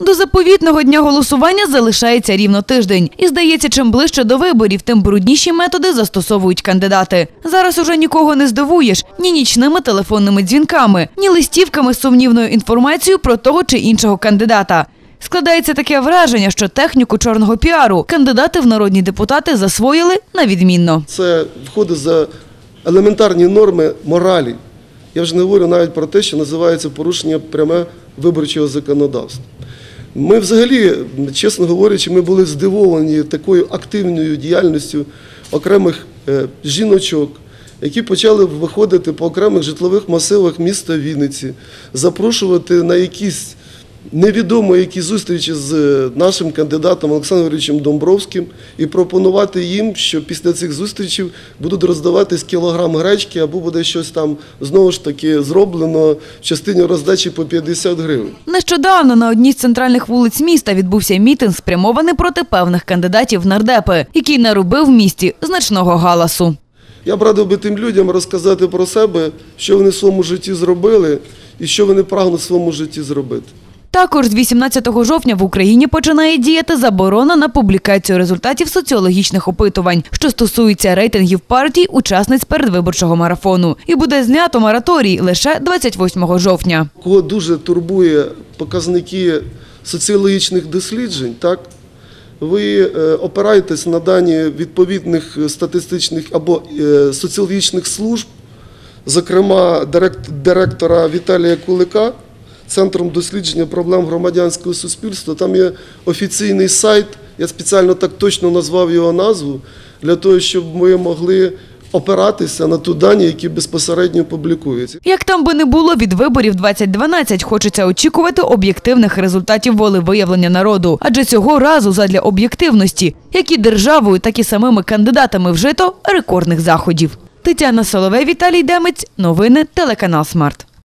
До заповітного дня голосування залишається рівно тиждень. І здається, чим ближче до виборів, тим брудніші методи застосовують кандидати. Зараз уже нікого не здивуєш ні нічними телефонними дзвінками, ні листівками з сумнівною інформацією про того чи іншого кандидата. Складається таке враження, що техніку чорного піару кандидати в народні депутати засвоїли на відмінно. Це входить за елементарні норми моралі. Я вже не говорю навіть про те, що називається порушення пряме виборчого законодавства. Ми взагалі, чесно говорячи, ми були здивовані такою активною діяльністю окремих е, жіночок, які почали виходити по окремих житлових масивах міста Вінниці, запрошувати на якісь невідомо які зустрічі з е, нашим кандидатом Олександром Юрійовичем Домбровським і пропонувати їм, що після цих зустрічей будуть роздаватись кілограм гречки або буде щось там знову ж таки зроблено в частині роздачі по 50 гривень. Нещодавно на одній з центральних вулиць міста відбувся мітинг, спрямований проти певних кандидатів в нардепи, який наробив в місті значного галасу. Я б радив би тим людям розказати про себе, що вони в своєму житті зробили і що вони прагнуть в своєму житті зробити. Також з 18 жовтня в Україні починає діяти заборона на публікацію результатів соціологічних опитувань, що стосуються рейтингів партій учасниць передвиборчого марафону. І буде знято мораторій лише 28 жовтня. Кого дуже турбує показники соціологічних досліджень, так ви е, опираєтесь на дані відповідних статистичних або е, соціологічних служб, зокрема директора Віталія Кулика, Центром дослідження проблем громадянського суспільства. Там є офіційний сайт, я спеціально так точно назвав його назву, для того, щоб ми могли опиратися на ту дані, які безпосередньо публікуються. Як там би не було від виборів 2012, хочеться очікувати об'єктивних результатів волевиявлення народу. Адже цього разу задля об'єктивності, як і державою, так і самими кандидатами вжито рекордних заходів. Тетяна Соловей, Віталій Демець. Новини телеканал Смарт.